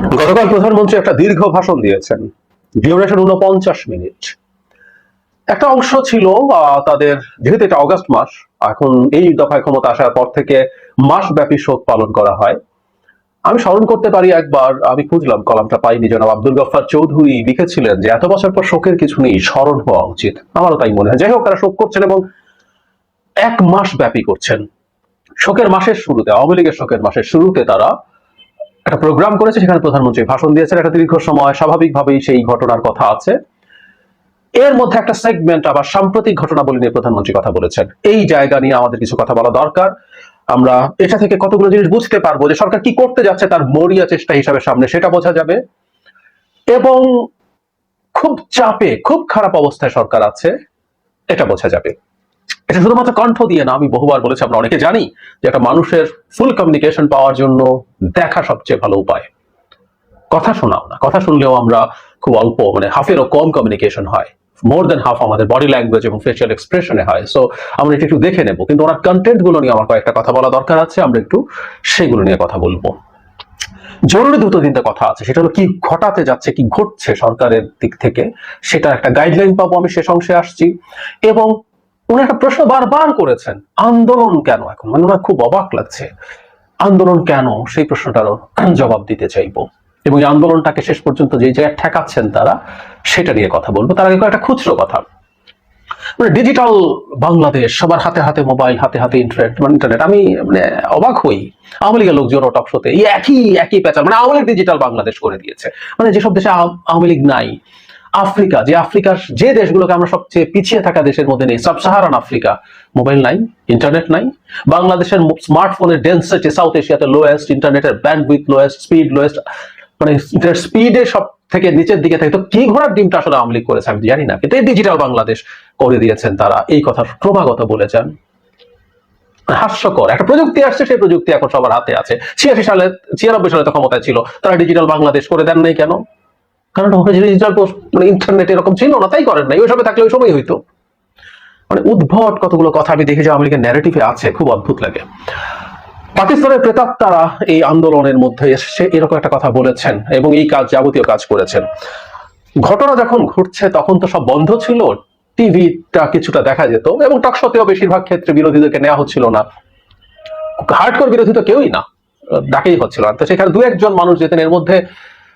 গতকাল প্রধানমন্ত্রী একটা দীর্ঘ ভাষণ দিয়েছেন। ডিউরেশন উনপঞ্চাশ মিনিট। একটা অংশ ছিল তাদের, যেহেতু এটা অগস্ট মাস, এখন এই দফায় ক্ষমতা আসার পর থেকে মাসব্যাপী শোক পালন করা হয়। আমি স্মরণ করতে পারি একবার, আমি খুঁজলাম, কলামটা পাইনি, জনাব আব্দুল গফার চৌধুরী লিখেছিলেন যে, এত বছর পর শোকের কিছু নেই, স্মরণ হওয়া উচিত। আমারও তাই মনে হয়। যাই হোক, তারা শোক করছেন এবং এক মাস ব্যাপী করছেন। শোকের মাসের শুরুতে, আওয়ামী লীগের শোকের মাসের শুরুতে তারা একটা প্রোগ্রাম করেছে, সেখানে প্রধানমন্ত্রী ভাষণ দিয়েছেন একটা দীর্ঘ সময়। স্বাভাবিকভাবেই সেই ঘটনার কথা আছে। এর মধ্যে একটা সেগমেন্ট আবার সাম্প্রতিক ঘটনাবলী নিয়ে প্রধানমন্ত্রী কথা বলেছেন। এই জায়গা নিয়ে আমাদের কিছু কথা বলা দরকার। আমরা এটা থেকে কতগুলো জিনিস বুঝতে পারব যে সরকার কি করতে যাচ্ছে তার মরিয়া চেষ্টা হিসাবে সামনে, সেটা বোঝা যাবে। এবং খুব চাপে, খুব খারাপ অবস্থায় সরকার আছে, এটা বোঝা যাবে। এটা শুধুমাত্র কণ্ঠ দিয়ে না, আমি বহুবার বলেছি আমরা অনেকে জানি যে একটা মানুষের ফুল কমিউনিকেশন পাওয়ার জন্য দেখা সবচেয়ে ভালো উপায়। কথা শোনাও না, কথা শুনলেও আমরা খুব অল্প মানে হাফেরও কম কমিউনিকেশন হয়। মোর দেন হাফ আমাদের বডি ল্যাঙ্গুয়েজ এবং ফেশিয়াল এক্সপ্রেশনে হয়। সো আমরা এটা একটু দেখে নেব, কিন্তু ওনার কন্টেন্টগুলো নিয়ে আমার কয়েকটা কথা বলা দরকার আছে, আমরা একটু সেগুলো নিয়ে কথা বলব। জরুরি দুটো তিনটা কথা আছে, সেটা হলো কি ঘটাতে যাচ্ছে, কি ঘটছে সরকারের দিক থেকে, সেটা একটা গাইডলাইন পাবো আমি, শেষ অংশে আসছি। এবং উনি একটা প্রশ্ন বারবার করেছেন, আন্দোলন কেন এখন? মানে ওনার খুব অবাক লাগছে। আন্দোলন কেন? সেই প্রশ্নটারও জবাব দিতে চাইব। এবং এই আন্দোলনটাকে শেষ পর্যন্ত যে জায়গায় ঠেকাচ্ছেন তারা, সেটা নিয়ে কথা বলব। তার আগে একটা খুচরো কথা। মানে ডিজিটাল বাংলাদেশ, সবার হাতে হাতে মোবাইল, হাতে হাতে ইন্টারনেট মানে ইন্টারনেট। আমি মানে অবাক হই। আওয়ামী লীগের লোকজন টক শোতে। এই একই একই প্যাচার মানে আওয়ামী লীগ ডিজিটাল বাংলাদেশ করে দিয়েছে। মানে যেসব দেশে আওয়ামী লীগ নাই আফ্রিকা, যে আফ্রিকার যে দেশগুলোকে আমরা সবচেয়ে পিছিয়ে থাকা দেশের মধ্যে নেই সাব সাহারান আফ্রিকা মোবাইল নাই ইন্টারনেট নাই, বাংলাদেশের স্মার্টফোনের ডেন্সিটি সাউথ এশিয়াতে লোয়েস্ট ইন্টারনেটের band with lowest speed lowest মানে স্পিডে সব থেকে নিচের দিকে থাকে। তো কি ঘোড়ার ডিমটা আসলে আওয়ামী লীগ করেছে আমি জানি না, কিন্তু এই ডিজিটাল বাংলাদেশ করে দিয়েছেন তারা, এই কথা ক্রমাগত বলেছেন। হাস্যকর, একটা প্রযুক্তি আসছে, সেই প্রযুক্তি এখন সবার হাতে আছে। ছিয়াশি সালে, ছিয়ানব্বই সালে তো ক্ষমতায় ছিল? তারা ডিজিটাল বাংলাদেশ করে দেন নাই কেন? কারণ ডিজিটাল মানে ইন্টারনেট এরকম ছিল না, তাই করেন নাই। ওই সময় থাকলে ওই সময় হইতো। মানে উদ্ভট কতগুলো কথা আমি দেখি যে ন্যারেটিভে আছে, খুব অদ্ভুত লাগে। পাকিস্তানের প্রেতাত্মারা এই আন্দোলনের মধ্যে এসে এরকম একটা কথা বলেছেন এবং এই কাজ যাবতীয় কাজ করেছেন। ঘটনা যখন ঘটছে, তখন তো সব বন্ধ ছিল, টিভিটা কিছুটা দেখা যেত এবং টকশোতেও বেশিরভাগ ক্ষেত্রে বিরোধীদেরকে নেওয়া হচ্ছিল না। হার্ডকোর বিরোধী তো কেউই না, ডাকেই হচ্ছিল না। তো সেখানে দু একজন মানুষ যেতেন, এর মধ্যে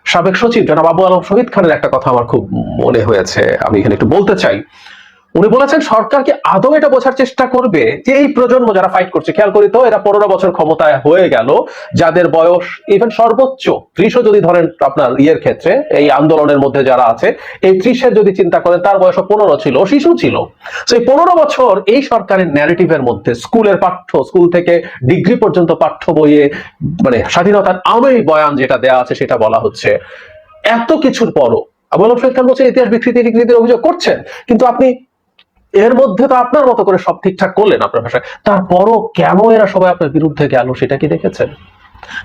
সাবেক সচিব জনাব আবু আলম শহীদ খানের একটা কথা আমার খুব মনে হয়েছে। আমি এখানে একটু বলতে চাই। উনি বলেছেন সরকার কি আদৌ এটা বোঝার চেষ্টা করবে যে এই প্রজন্ম যারা ফাইট করছে। খেয়াল করি তো, এরা পনেরো বছর ক্ষমতায় হয়ে গেল, যাদের বয়স ইভেন সর্বোচ্চ। ত্রিশও যদি ধরেন আপনার ইয়ের ক্ষেত্রে, এই আন্দোলনের মধ্যে যারা আছে, এই ত্রিশের যদি চিন্তা করেন, তার বয়স পনেরো ছিল, শিশু ছিল। সেই পনেরো বছর এই সরকারের ন্যারেটিভের মধ্যে, স্কুলের পাঠ্য, স্কুল থেকে ডিগ্রি পর্যন্ত পাঠ্য বইয়ে মানে স্বাধীনতার আমের বয়ান যেটা দেয়া আছে, সেটা বলা হচ্ছে। এত কিছুর পরও আবু আলম খান বলছে, ইতিহাস বিকৃতি টিকৃতির অভিযোগ করছেন, কিন্তু আপনি এর মধ্যে তো আপনার মতো করে সব ঠিকঠাক করলেন আপনার ভাষায়। তারপরও কেন এরা সবাই আপনার বিরুদ্ধে গেল সেটা কি দেখেছেন?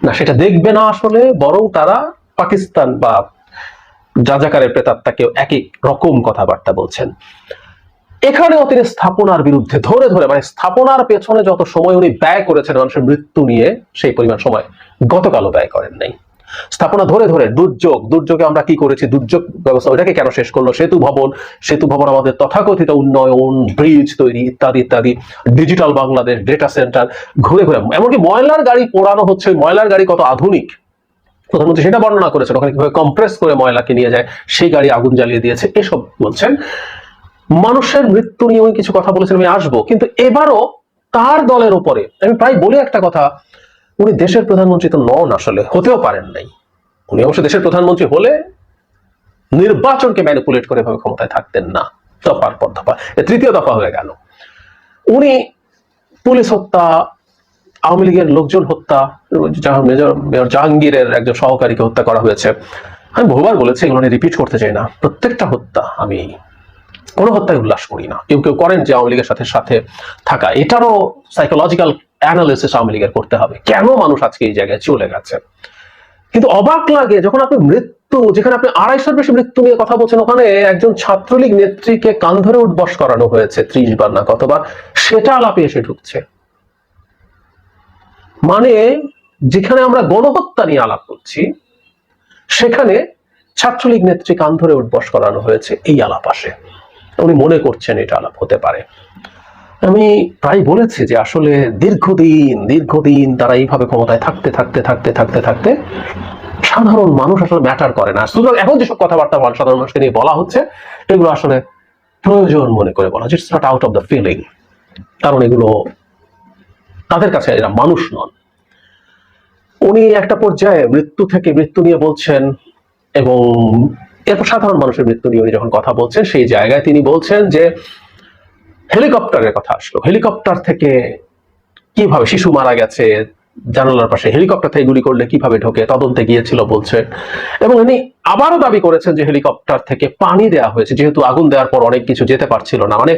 না, সেটা দেখবে না আসলে, বরং তারা পাকিস্তান বা যাজাকারের প্রেতাত্মাকেও একই রকম কথাবার্তা বলছেন। এখানেও তিনি স্থাপনার বিরুদ্ধে ধরে ধরে মানে স্থাপনার পেছনে যত সময় উনি ব্যয় করেছেন, মানুষের মৃত্যু নিয়ে সেই পরিমাণ সময় গতকালও ব্যয় করেন নাই। স্থাপনা ধরে ধরে দুর্যোগ, দুর্যোগে আমরা কি করেছি? দুর্যোগ ব্যবস্থা ওইটাকে কেন শেষ করল? সেতু ভবন সেতু ভবন আমাদের তথাকথিত উন্নয়ন ব্রিজ তৈরি, ইত্যাদি ইত্যাদি ডিজিটাল বাংলাদেশ ডেটা সেন্টার ঘুরে ঘুরে। এমনকি ময়লার গাড়ি পোড়ানো হচ্ছে, ময়লার গাড়ি কত আধুনিক। প্রধানমন্ত্রী সেটা বর্ণনা করেছেন, ওখানে কীভাবে কম্প্রেস করে ময়লাকে নিয়ে যায়, সেই গাড়ি আগুন জ্বালিয়ে দিয়েছে, এসব বলছেন। মানুষের মৃত্যু নিয়ে কিছু কথা বলেছেন আমি আসব, কিন্তু এবারও তার দলের উপরে আমি প্রায় বলি একটা কথা উনি দেশের প্রধানমন্ত্রী তো নন আসলে, হতেও পারেন নাই। উনি অবশ্য দেশের প্রধানমন্ত্রী হলে নির্বাচনকে ম্যানিপুলেট করে এভাবে ক্ষমতায় থাকতেন না। দফার পর দফা তৃতীয় দফা হয়ে গেল। উনি পুলিশ হত্যা, আওয়ামী লীগের লোকজন হত্যা মেজর জাহাঙ্গীরের একজন সহকারীকে হত্যা করা হয়েছে। আমি বহুবার বলেছি, এগুলো রিপিট করতে চাই না। প্রত্যেকটা হত্যা আমি কোনো হত্যায় উল্লাস করি না। কেউ কেউ করেন যে আওয়ামী লীগের সাথে সাথে থাকা। এটারও সাইকোলজিক্যাল অ্যানালিসিস আওয়ামী লীগের করতে হবে। কেন মানুষ আজকে এই জায়গায় চলে গেছে? কিন্তু অবাক লাগে যখন আপনি মৃত্যু, যেখানে আপনি আড়াইশোর বেশি মৃত্যু নিয়ে কথা বলছেন, ওখানে একজন ছাত্রলীগ নেত্রীকে কান ধরে উঠবস করানো হয়েছে, ত্রিশ বার না কতবার, সেটা আলাপে এসে ঢুকছে। মানে যেখানে আমরা গণহত্যা নিয়ে আলাপ করছি, সেখানে ছাত্রলীগ নেত্রী কান ধরে উঠবস করানো হয়েছে, এই আলাপ আসে। উনি মনে করছেন এটা আলাপ হতে পারে। আমি প্রায় বলেছি যে আসলে দীর্ঘদিন দীর্ঘদিন তারা এইভাবে ক্ষমতায় থাকতে থাকতে থাকতে থাকতে থাকতে সাধারণ মানুষ আসলে ম্যাটার করে না। সুতরাং এখন যেসব কথাবার্তা সাধারণ মানুষকে নিয়ে বলা হচ্ছে এগুলো আসলে প্রয়োজন মনে করে বলা। It's not out of the feeling কারণ এগুলো তাদের কাছে এরা মানুষ নন। উনি একটা পর্যায়ে মৃত্যু থেকে মৃত্যু নিয়ে বলছেন এবং এরপর সাধারণ মানুষের মৃত্যু নিয়ে উনি যখন কথা বলছেন, সেই জায়গায় তিনি বলছেন যে হেলিকপ্টারের কথা আসলো। হেলিকপ্টার থেকে কীভাবে শিশু মারা গেছে, জানালার পাশে হেলিকপ্টার থেকে গুলি করলে কীভাবে ঢোকে, তদন্তে গিয়েছিল বলছে। এবং উনি আবারও দাবি করেছেন যে হেলিকপ্টার থেকে পানি দেওয়া হয়েছে, যেহেতু আগুন দেওয়ার পর অনেক কিছু যেতে পারছিল না। মানে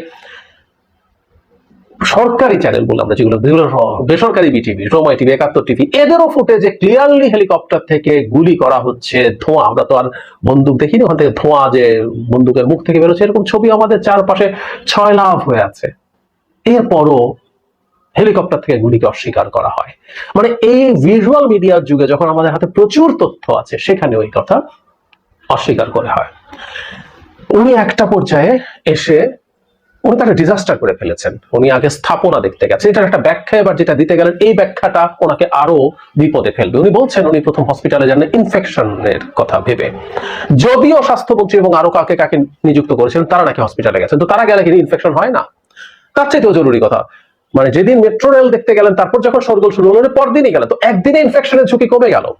সরকারি চ্যানেল বলে আমরা যেগুলো যেগুলো বেসরকারি বিটিভি সময় টিভি একাত্তর টিভি এদেরও ফুটেজে ক্লিয়ারলি হেলিকপ্টার থেকে গুলি করা হচ্ছে। ধোঁয়া, আমরা তো আর বন্দুক দেখিনি, ওখান থেকে ধোঁয়া যে বন্দুকের মুখ থেকে বেরোচ্ছে, এরকম ছবি আমাদের চারপাশে ছয় লাভ হয়ে আছে। এরপরও হেলিকপ্টার থেকে গুলিকে অস্বীকার করা হয়। মানে এই ভিজুয়াল মিডিয়ার যুগে যখন আমাদের হাতে প্রচুর তথ্য আছে, সেখানে ওই কথা অস্বীকার করে হয়। উনি একটা পর্যায়ে এসে উনি তাকে ডিজাস্টার করে ফেলেছেন। উনি আগে স্থাপনা দেখতে গেছেন। এটার একটা ব্যাখ্যা এবার যেটা দিতে গেলেন, এই ব্যাখ্যাটা ওনাকে আরও বিপদে ফেলবে। উনি বলছেন, উনি প্রথম হসপিটালে যান ইনফেকশনের কথা ভেবে। যদিও স্বাস্থ্যমন্ত্রী এবং আরও কাকে কাকে নিযুক্ত করেছেন তারা নাকি হসপিটালে গেছেন। তো তারা গেলে কি ইনফেকশন হয় না? তার চাইতেও জরুরি কথা। মানে যেদিন মেট্রো রেল দেখতে গেলেন, তারপর যখন সরগোল শুরু হলো পরদিনই গেলেন। তো একদিনে ইনফেকশনের ঝুঁকি কমে গেল।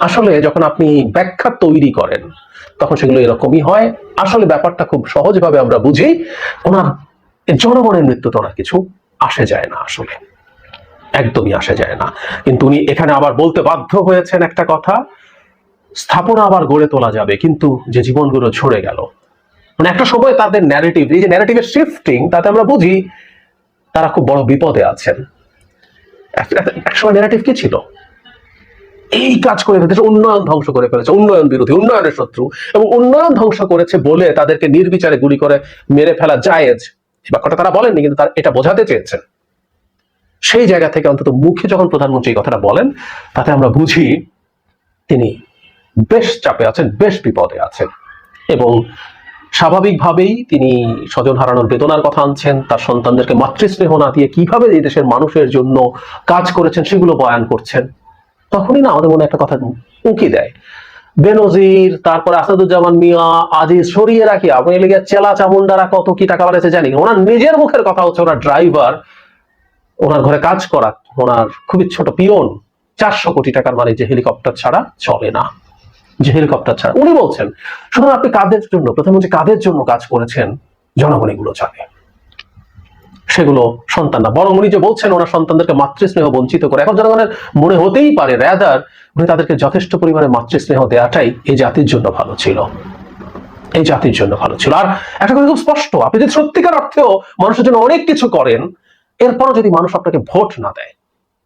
আসলে যখন আপনি ব্যাখ্যা তৈরি করেন, তখন সেগুলো এরকমই হয়। আসলে ব্যাপারটা খুব সহজভাবে আমরা বুঝি, ওনার জনগণের মৃত্যু তো ওনার কিছু আসে যায় না আসলে। একদমই আসে যায় না। কিন্তু উনি এখানে আবার বলতে বাধ্য হয়েছেন একটা কথা, স্থাপনা আবার গড়ে তোলা যাবে, কিন্তু যে জীবনগুলো ঝরে গেল মানে একটা সময় তাদের ন্যারেটিভ এই যে ন্যারেটিভের শিফটিং তাতে আমরা বুঝি তারা খুব বড় বিপদে আছেন। এক- একসময় ন্যারেটিভ কি ছিল? এই কাজ করে ফেলেছে, উন্নয়ন ধ্বংস করে ফেলেছে, উন্নয়ন বিরোধী, উন্নয়নের শত্রু। এবং উন্নয়ন ধ্বংস করেছে বলে তাদেরকে নির্বিচারে গুলি করে মেরে ফেলা জায়েজ। এই বাক্যটা তারা বলেননি, কিন্তু তারা এটা বোঝাতে চেয়েছেন। সেই জায়গা থেকে অন্তত মুখে যখন প্রধানমন্ত্রী এই কথাটা বলেন, তাতে আমরা বুঝি তিনি বেশ চাপে আছেন, বেশ বিপদে আছেন। এবং স্বাভাবিকভাবেই তিনি স্বজন হারানোর বেদনার কথা আনছেন, তার সন্তানদেরকে মাতৃস্নেহ না দিয়ে কীভাবে এই দেশের মানুষের জন্য কাজ করেছেন সেগুলো বয়ান করছেন। তখনই না আমাদের মনে একটা কথা উঁকি দেয়। বেনজির, তারপরে আসাদুজ্জামান মিয়া, আজিজ সরিয়ে রাখি আপনি লেগে চেলা চামুন্ডারা কত কি টাকা বাড়াইছে জানি ওনার নিজের মুখের কথা হচ্ছে ওনার ড্রাইভার, ওনার ঘরে কাজ করা, ওনার খুবই ছোট পিয়ন, চারশো কোটি টাকার মানে যে হেলিকপ্টার ছাড়া চলে না। যে হেলিকপ্টার ছাড়া। উনি বলছেন, সুতরাং আপনি কাদের জন্য? প্রধানমন্ত্রী কাদের জন্য কাজ করেছেন? জনগণ এগুলো জানে। সেগুলো সন্তান না বরং উনি যে বলছেন, ওনার সন্তানদেরকে মাতৃস্নেহ বঞ্চিত করে, এখন জনগণের মনে হতেই পারে র্যাদার উনি তাদেরকে যথেষ্ট পরিমাণে মাতৃস্নেহ দেওয়াটাই এই জাতির জন্য ভালো ছিল। এই জাতির জন্য ভালো ছিল। আর একটা কথা খুব স্পষ্ট, আপনি যদি সত্যিকার অর্থেও মানুষের জন্য অনেক কিছু করেন, এরপরও যদি মানুষ আপনাকে ভোট না দেয়,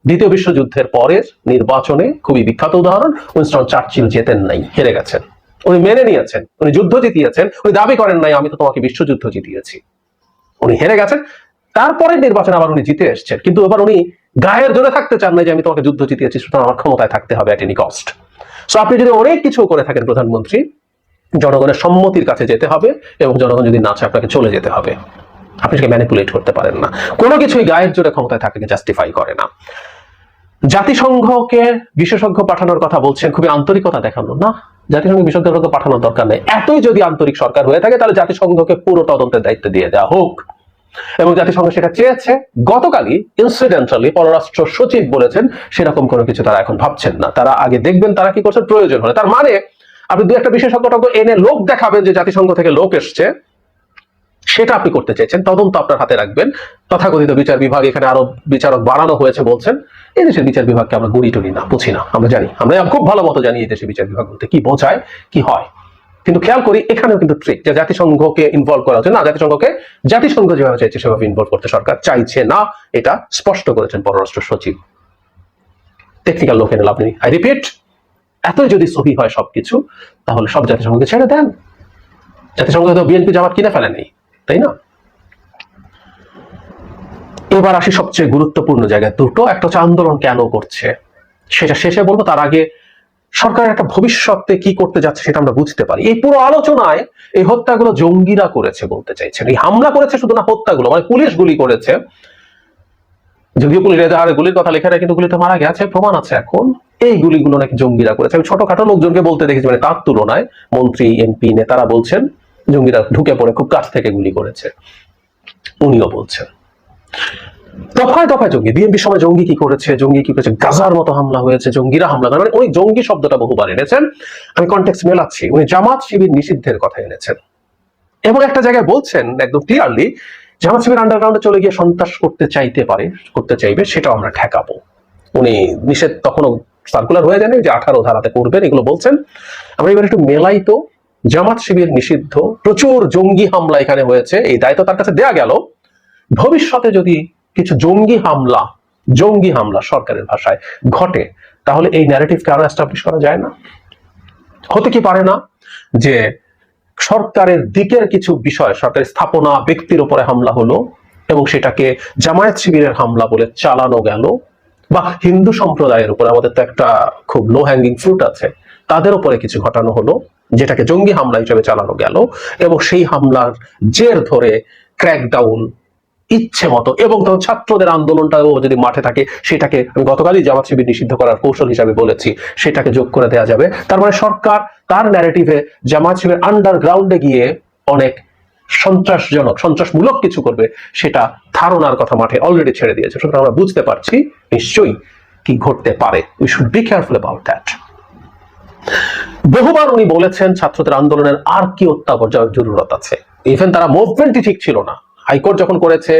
দ্বিতীয় বিশ্বযুদ্ধের পরের নির্বাচনে খুবই বিখ্যাত উদাহরণ, উইনস্টন চার্চিল জেতেন নাই, হেরে গেছেন। উনি মেনে নিয়েছেন, উনি যুদ্ধ জিতিয়েছেন, উনি দাবি করেন নাই, আমি তো তোমাকে বিশ্বযুদ্ধ জিতিয়েছি। উনি হেরে গেছেন তারপরে নির্বাচন আবার উনি জিতে এসছেন। কিন্তু এবার উনি গায়ের জোরে থাকতে চান না যে আমি তোমাকে যুদ্ধ জিতিয়েছি, সুতরাং আমার ক্ষমতায় থাকতে হবে অ্যাট এনি কস্ট সো আপনি যদি অনেক কিছু করে থাকেন প্রধানমন্ত্রী, জনগণের সম্মতির কাছে যেতে হবে এবং জনগণ যদি না চায় আপনাকে চলে যেতে হবে। আপনি সেটাকে ম্যানিপুলেট করতে পারেন না। কোনো কিছুই গায়ের জোরে ক্ষমতায় থাকাকে জাস্টিফাই করে না। জাতিসংঘকে বিশেষজ্ঞ পাঠানোর কথা বলছেন, খুবই আন্তরিকতা দেখানো। না, জাতিসংঘে বিশেষজ্ঞ পাঠানোর দরকার নেই। এতই যদি আন্তরিক সরকার হয়ে থাকে, তাহলে জাতিসংঘকে পুরো তদন্তের দায়িত্ব দিয়ে দেওয়া হোক। এবং জাতিসংঘ সেটা চেয়েছে, গতকালই ইনসিডেন্টালি পররাষ্ট্র সচিব বলেছেন সেরকম কোনো কিছু তারা এখন ভাবছেন না। তারা আগে দেখবেন তারা কি করছেন, প্রয়োজন হলে। তার মানে আপনি দু একটা বিশেষজ্ঞ এনে লোক দেখাবেন যে জাতিসংঘ থেকে লোক এসছে, সেটা আপনি করতে চাইছেন তদন্ত আপনার হাতে রাখবেন। তথাকথিত বিচার বিভাগ এখানে আরও বিচারক বাড়ানো হয়েছে বলছেন এই দেশের বিচার বিভাগকে আমরা গুড়ি টুড়ি না, বুঝি না, আমরা জানি। আমরা খুব ভালো মতো জানি এই দেশের বিচার বিভাগ বলতে কি বোঝায়, কি হয়। কিন্তু খেয়াল করি এখানেও কিন্তু ট্রিক যে জাতিসংঘকে ইনভলভ করা হচ্ছে। না, জাতিসংঘকে জাতিসংঘ যেভাবে চাইছে, সেভাবে ইনভলভ করতে সরকার চাইছে না। এটা স্পষ্ট করেছেন পররাষ্ট্র সচিব। টেকনিক্যাল লোক এনে লাভ নেই। আই রিপিট এতই যদি সহি হয় সবকিছু, তাহলে সব জাতিসংঘকে ছেড়ে দেন। জাতিসংঘ তো বিএনপি জামাত কিনে ফেলেনি তাই না? এবার আসি সবচেয়ে গুরুত্বপূর্ণ জায়গায়। দুটো, একটা হচ্ছে আন্দোলন কেন করছে? সেটা শেষে বলব, তার আগে সরকারের একটা ভবিষ্যতে কি করতে যাচ্ছে সেটা আমরা বুঝতে পারি। এই পুরো আলোচনায় এই হত্যাগুলো জঙ্গিরা করেছে বলতে চাইছেন। এই হামলা করেছে শুধু না হত্যাগুলো মানে পুলিশ গুলি করেছে। যদিও পুলিশ এজাহারে গুলির কথা লেখা কিন্তু গুলিতে মারা গেছে, প্রমাণ আছে এখন। এই গুলিগুলো নাকি জঙ্গিরা করেছে। আমি ছোটখাটো লোকজনকে বলতে দেখেছি মানে তার তুলনায় মন্ত্রী, এমপি, নেতারা বলছেন, জঙ্গিরা ঢুকে পড়ে, খুব কাছ থেকে গুলি করেছে। উনিও বলছেন। দফায় দফায় জঙ্গি। বিএনপি সময় জঙ্গি কি করেছে? জঙ্গি কি করেছে? গাজার মতো হামলা হয়েছে, জঙ্গিরা হামলা করে। মানে উনি জঙ্গি শব্দটা বহুবার এনেছেন। আমি কন্টেক্স মেলাচ্ছি। উনি জামাত শিবির নিষিদ্ধের কথা এনেছেন। এবং একটা জায়গায় বলছেন একদম ক্লিয়ারলি জামাত শিবির আন্ডারগ্রাউন্ডে চলে গিয়ে সন্ত্রাস করতে চাইতে পারে, করতে চাইবে, সেটাও আমরা ঠেকাবো। উনি নিষেধ তখনও সার্কুলার হয়ে যায়নি, যে আঠারো ধারাতে করবেন, এগুলো বলছেন। আমরা এবার একটু মেলাই তো। জামাত শিবির নিষিদ্ধ। প্রচুর জঙ্গি হামলা এখানে হয়েছে। এই দায়িত্ব তার কাছে দেয়া গেল। ভবিষ্যতে যদি কিছু জঙ্গি হামলা জঙ্গি হামলা সরকারের ভাষায় ঘটে, তাহলে এই ন্যারেটিভকে আরও এস্টাবলিশ করা যায় না? হতে কি পারে না যে সরকারের দিকের কিছু বিষয় সরকারি স্থাপনা, ব্যক্তির উপরে হামলা হলো এবং সেটাকে জামায়াত শিবিরের হামলা বলে চালানো গেল বা হিন্দু সম্প্রদায়ের উপরে, আমাদের তো একটা খুব লো হ্যাঙ্গিং ফ্রুট আছে, তাদের উপরে কিছু ঘটানো হলো, যেটাকে জঙ্গি হামলা হিসেবে চালানো গেল এবং সেই হামলার জের ধরে ক্র্যাকডাউন ইচ্ছে মতো। এবং তখন ছাত্রদের আন্দোলনটাও যদি মাঠে থাকে, সেটাকে আমি গতকালই জামাত শিবির নিষিদ্ধ করার কৌশল হিসাবে বলেছি, সেটাকে যোগ করে দেওয়া যাবে। তার মানে সরকার তার ন্যারেটিভে জামাত শিবির আন্ডারগ্রাউন্ডে গিয়ে অনেক সন্ত্রাসজনক, সন্ত্রাসমূলক কিছু করবে, সেটা ধারণার কথা মাঠে অলরেডি ছেড়ে দিয়েছে। সুতরাং আমরা বুঝতে পারছি, নিশ্চয়ই কি ঘটতে পারে। We should be careful about that বহুবার উনি বলেছেন, ছাত্রদের আন্দোলনের আর কি অত্যাবর্জনের জরুরত আছে। ইভেন তারা মুভমেন্টই ঠিক ছিল না। হাইকোর্ট যখন করেছে,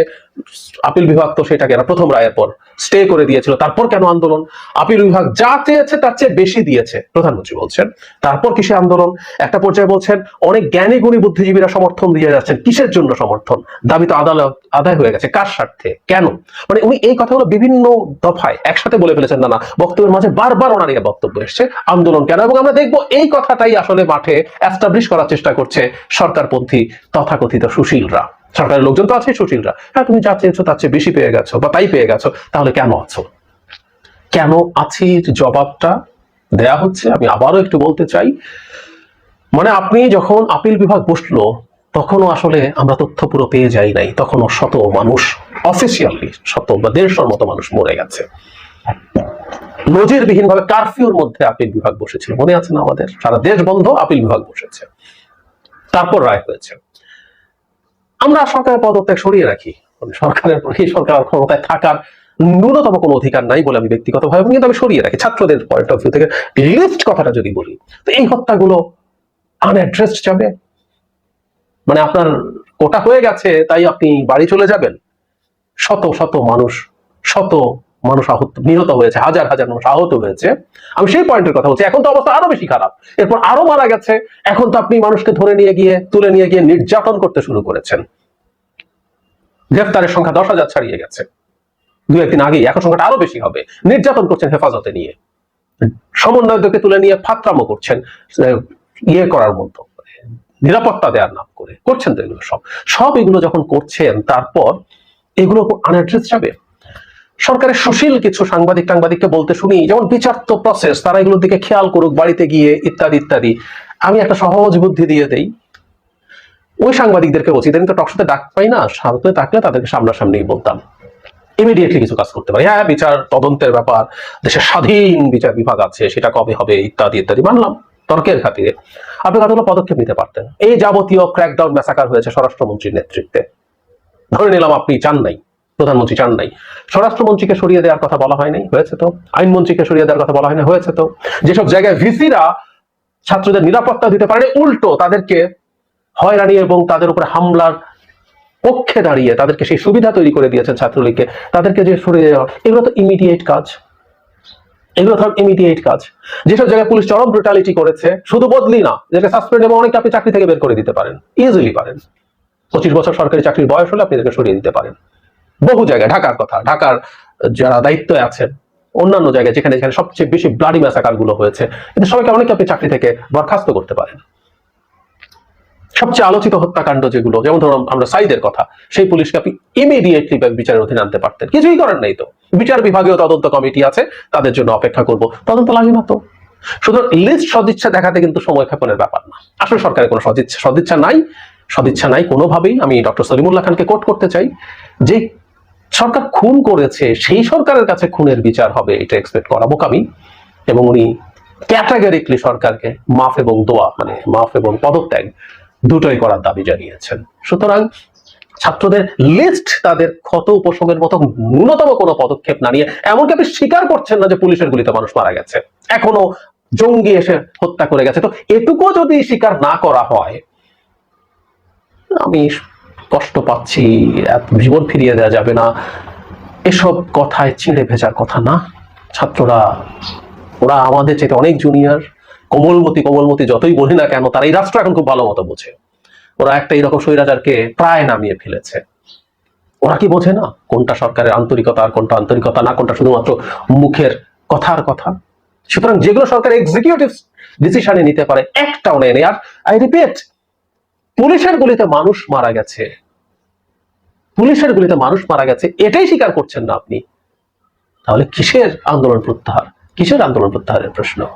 আপিল বিভাগ তো সেটাকে না, প্রথম রায়ের পর স্টে করে দিয়েছিল। তারপর কেন আন্দোলন? আপিল বিভাগ যা চেয়েছে তার চেয়ে বেশি দিয়েছে, প্রধানমন্ত্রী বলছেন। তারপর কিসে আন্দোলন? একটা পর্যায়ে বলছেন, অনেক জ্ঞানী, গুণী, বুদ্ধিজীবীরা সমর্থন দিয়ে যাচ্ছেন, কিসের জন্য সমর্থন? দাবি তো আদালত, আদায় হয়ে গেছে, কার স্বার্থে? কেন? মানে উনি এই কথাগুলো বিভিন্ন দফায় একসাথে বলে ফেলেছেন না না বক্তব্যের মাঝে বারবার ওনার এই বক্তব্য এসছে, আন্দোলন কেন? এবং আমরা দেখব এই কথাটাই আসলে মাঠে এস্টাবলিশ করার চেষ্টা করছে সরকারপন্থী তথাকথিত সুশীলরা। সরকারের লোকজন তো আছে সুশীলরা। হ্যাঁ তুমি যা চেয়েছো তার চেয়ে বেশি পেয়ে গেছো বা তাই পেয়ে গেছো, তাহলে কেন আছো? কেন আছি? জবাবটা দেয়া হচ্ছে। আমি আবারও একটু বলতে চাই মানে আপনি যখন আপিল বিভাগ বসল, তখনও আসলে আমরা তথ্য পুরো পেয়ে যাই নাই। তখনও শত মানুষ অফিসিয়ালি শত বা দেড়শোর মতো মানুষ মরে গেছে। নজিরবিহীন ভাবে কারফিউর মধ্যে আপিল বিভাগ বসেছিল। মনে আছে না আমাদের? সারা দেশ বন্ধ আপিল বিভাগ বসেছে। তারপর রায় হয়েছে। আমরা সরকারের পদত্যাগ সরিয়ে রাখি। মানে সরকারের এই সরকার ক্ষমতায় থাকার ন্যূনতম কোনো অধিকার নাই বলে আমি ব্যক্তিগতভাবে কিন্তু আমি সরিয়ে রাখি, ছাত্রদের পয়েন্ট অফ ভিউ থেকে। লিস্ট কথাটা যদি বলি, তো এই হত্যাগুলো আনঅ্যাড্রেসড যাবে? মানে আপনার কোটা হয়ে গেছে, তাই আপনি বাড়ি চলে যাবেন? শত শত মানুষ, শত মানুষ আহত, নিহত হয়েছে, হাজার হাজার মানুষ আহত হয়েছে। আমি সেই পয়েন্টের কথা বলছি, এখন তো অবস্থা আরও বেশি খারাপ। এরপর আরও মারা গেছে। এখন তো আপনি মানুষকে ধরে নিয়ে গিয়ে, তুলে নিয়ে গিয়ে নির্যাতন করতে শুরু করেছেন। গ্রেফতারের সংখ্যা দশ হাজার ছাড়িয়ে গেছে। দু একদিন আগেই, এখন সংখ্যাটা আরও বেশি হবে। নির্যাতন করছেন হেফাজতে নিয়ে। সমন্বয়কদেরকে তুলে নিয়ে ফাত্রামো করছেন ইয়ে করার মতো নিরাপত্তা দেওয়ার নাম করে। করছেন তো এগুলো সব। সব এগুলো যখন করছেন, তারপর এগুলো আনঅ্যাড্রেস যাবে? সরকারের সুশীল কিছু সাংবাদিক টাংবাদিককে বলতে শুনি, যেমন বিচার তো প্রসেস তারা এগুলোর দিকে খেয়াল করুক, বাড়িতে গিয়ে ইত্যাদি ইত্যাদি। আমি একটা সহজ বুদ্ধি দিয়ে দেই। ওই সাংবাদিকদেরকে বলছি ইদানিং তো টকশোতে ডাক পাই না, সামনে থাকলে তাদেরকে সামনাসামনি বলতাম। ইমিডিয়েটলি কিছু কাজ করতে পারি। হ্যাঁ বিচার তদন্তের ব্যাপার, দেশের স্বাধীন বিচার বিভাগ আছে, সেটা কবে হবে, ইত্যাদি ইত্যাদি। মানলাম, তর্কের খাতিরে। আপনি কতগুলো পদক্ষেপ নিতে পারতেন? এই যাবতীয় ক্র্যাকডাউন ম্যাসাকার হয়েছে স্বরাষ্ট্রমন্ত্রীর নেতৃত্বে। ধরে নিলাম আপনি চান নাই। প্রধানমন্ত্রী চান নাই। স্বরাষ্ট্রমন্ত্রীকে সরিয়ে দেওয়ার কথা বলা হয় নাই, হয়েছে তো? আইনমন্ত্রীকে সরিয়ে দেওয়ার কথা বলা হয় না হয়েছে তো? যেসব জায়গায় ভিসিরা ছাত্রদের নিরাপত্তা দিতে পারে উল্টো তাদেরকে হয়রানি এবং তাদের উপরে হামলার পক্ষে দাঁড়িয়ে তাদেরকে সেই সুবিধা তৈরি করে দিয়েছেন ছাত্রলীগকে। তাদেরকে যে সরিয়ে দেওয়া, এগুলো তো ইমিডিয়েট কাজ। এগুলো ধর ইমিডিয়েট কাজ। যেসব জায়গায় পুলিশ চরম ব্রুটালিটি করেছে, শুধু বদলি না, যেটা সাসপেন্ড এবং অনেকে আপনি চাকরি থেকে বের করে দিতে পারেন ইজিলি পারেন। পঁচিশ বছর সরকারি চাকরির বয়স হলে আপনি এদেরকে সরিয়ে দিতে পারেন। বহু জায়গায়, ঢাকার কথা, ঢাকার যারা দায়িত্বে আছেন, অন্যান্য জায়গায় যেখানে যেখানে সবচেয়ে বেশি ব্লাডি ম্যাসাকারগুলো হয়েছে কিন্তু সবাইকে অনেকে আপনি চাকরি থেকে বরখাস্ত করতে পারেন। সবচেয়ে আলোচিত হত্যাকাণ্ড যেগুলো, যেমন ধরুন আমরা সাইদের কথা, সেই পুলিশকে আপনি ইমিডিয়েটলি বিচারের অধীনে আনতে পারতেন। কিছুই করেন নাই তো। বিচার বিভাগীয় তদন্ত কমিটি আছে, তাদের জন্য অপেক্ষা করব। তদন্ত লাগে না তো। সুতরাং লিস্ট সদিচ্ছা দেখাতে কিন্তু সময় ক্ষেপণের ব্যাপার না। আসলে সরকারের কোনো সদিচ্ছা সদিচ্ছা নাই সদিচ্ছা নাই কোনোভাবেই। আমি ডক্টর সলিমুল্লাহ খানকে কোট করতে চাই, যে সরকার খুন করেছে, সেই সরকারের কাছে খুনের বিচার হবে, এটা এক্সপেক্ট করা বোকামি। এবং উনি ক্যাটাগরিকলি সরকারকে মাফ এবং দোয়া মানে মাফ এবং পদত্যাগ দুটোই করার দাবি জানিয়েছেন। সুতরাং ছাত্রদের লিস্ট তাদের ক্ষত উপশমের মতো ন্যূনতম কোনো পদক্ষেপ না নিয়ে, এমনকি আপনি স্বীকার করছেন না যে পুলিশের গুলিতে মানুষ মারা গেছে। এখনও জঙ্গি এসে হত্যা করে গেছে। তো এটুকু যদি স্বীকার না করা হয়, আমি কষ্ট পাচ্ছি জীবন ফিরিয়ে দেওয়া যাবে না। এসব কথায় চিড়ে ভেজার কথা না। ছাত্ররা, ওরা আমাদের চেয়ে অনেক জুনিয়র কোমলমতি কোমলমতি যতই বলি না কেন, তারা এই রাষ্ট্র এখন খুব ভালো মতো বোঝে। ওরা একটা এরকম স্বৈরাচারকে প্রায় নামিয়ে ফেলেছে। ওরা কি বোঝে না কোনটা সরকারের আন্তরিকতা আর কোনটা আন্তরিকতা না, কোনটা শুধুমাত্র মুখের কথার কথা? সুতরাং যেগুলো সরকার এক্সিকিউটিভ ডিসিশনে নিতে পারে, একটাও নেই। আর আই রিপিট পুলিশের গুলিতে মানুষ মারা গেছে। পুলিশের গুলিতে মানুষ মারা গেছে, এটাই স্বীকার করছেন না আপনি। তাহলে কিসের আন্দোলন প্রত্যাহার? কিসের আন্দোলন প্রত্যাহারের প্রশ্ন?